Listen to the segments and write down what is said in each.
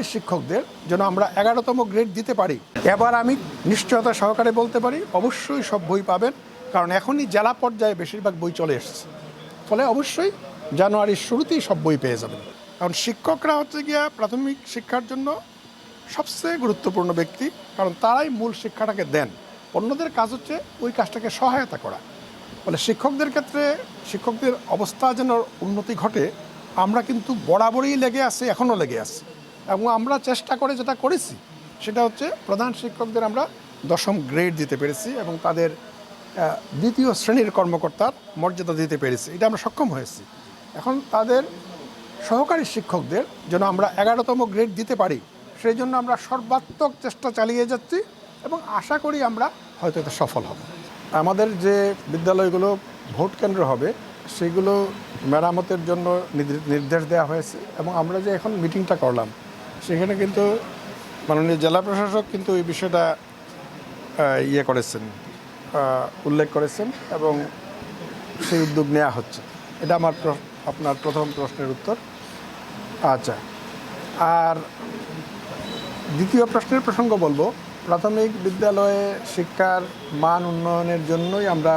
সহকারী শিক্ষকদের যেন আমরা এগারোতম গ্রেড দিতে পারি। এবার আমি নিশ্চয়তা সহকারে বলতে পারি, অবশ্যই সব বই পাবেন, কারণ এখনই জেলা পর্যায়ে বেশিরভাগ বই চলে এসেছে। ফলে অবশ্যই জানুয়ারির শুরুতেই সব বই পেয়ে যাবেন। কারণ শিক্ষকরা হচ্ছে গিয়া প্রাথমিক শিক্ষার জন্য সবচেয়ে গুরুত্বপূর্ণ ব্যক্তি, কারণ তারাই মূল শিক্ষাটাকে দেন। অন্যদের কাজ হচ্ছে ওই কাজটাকে সহায়তা করা। ফলে শিক্ষকদের ক্ষেত্রে শিক্ষকদের অবস্থা যেন উন্নতি ঘটে, আমরা কিন্তু বরাবরই লেগে আছি, এখনও লেগে আছি। এবং আমরা চেষ্টা করে যেটা করেছি, সেটা হচ্ছে প্রধান শিক্ষকদের আমরা দশম গ্রেড দিতে পেরেছি এবং তাদের দ্বিতীয় শ্রেণির কর্মকর্তার মর্যাদা দিতে পেরেছি। এটা আমরা সক্ষম হয়েছি। এখন তাদের সহকারী শিক্ষকদের যেন আমরা এগারোতম গ্রেড দিতে পারি, সেই জন্য আমরা সর্বাত্মক চেষ্টা চালিয়ে যাচ্ছি এবং আশা করি আমরা হয়তো এতে সফল হব। আমাদের যে বিদ্যালয়গুলো ভোট কেন্দ্র হবে, সেগুলো মেরামতের জন্য নির্দেশ দেওয়া হয়েছে এবং আমরা যে এখন মিটিংটা করলাম সেখানে কিন্তু মাননীয় জেলা প্রশাসক কিন্তু এই বিষয়টা ইয়ে করেছেন উল্লেখ করেছেন এবং সেই উদ্যোগ নেওয়া হচ্ছে। এটা আমার আপনার প্রথম প্রশ্নের উত্তর। আচ্ছা আর দ্বিতীয় প্রশ্নের প্রসঙ্গ বলব। প্রাথমিক বিদ্যালয়ে শিক্ষার মান উন্নয়নের জন্যই আমরা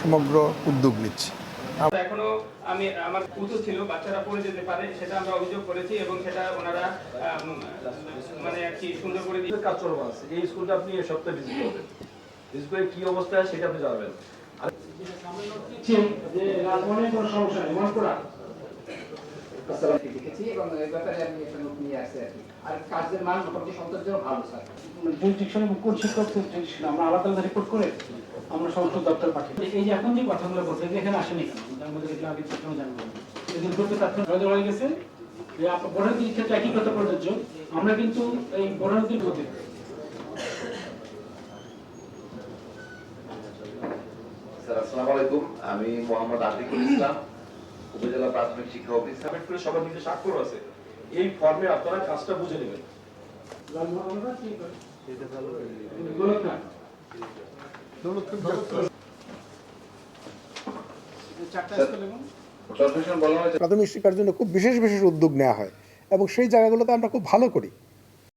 সমগ্র উদ্যোগ নিচ্ছি। এখনও আমি আমার পুজো ছিল বাচ্চারা পড়ে যেতে পারে সেটা আমরা অভিযোগ করেছি এবং সেটা ওনারা মানে আর কি সুন্দর করে দিয়ে কাজকর্ম আছে এই স্কুলটা আপনি এই সপ্তাহে ভিজিট করবেন। ভিজিট করে কি অবস্থা সেটা আপনি জানাবেন। যে রাজমনে কোনো সমস্যা নেই মনে করা দেখেছি এবং এই ব্যাপারে আমি একটা নোট নিয়ে আসছি আর কি। আর কাজের মান মোটামুটি সন্তোষজনক ভালো স্যার। জুরিডিকশন এবং কোন শিক্ষক আমরা আলাদা আলাদা রিপোর্ট করে আমরা সমস্ত দপ্তর পাঠাই এই যে এখন যে কথাগুলো বলছে যে এখানে আসেনি কেন? তার মধ্যে এগুলো আগে কেন জানব। তাৎক্ষণিক হয়ে গেছে যে ক্ষেত্রে একই কথা প্রযোজ্য। আমরা কিন্তু এই প্রতি স্যার আসসালামু আলাইকুম। আমি মোহাম্মদ আতিকুল ইসলাম। উপজেলা প্রাথমিক শিক্ষা অফিসার সাবমিট করে সবার নিজে স্বাক্ষর আছে। এই ফর্মে আপনারা কাজটা বুঝে নেবেন। প্রাথমিক শিক্ষার জন্য খুব বিশেষ বিশেষ উদ্যোগ নেওয়া হয় এবং সেই জায়গাগুলোতে আমরা খুব ভালো করি।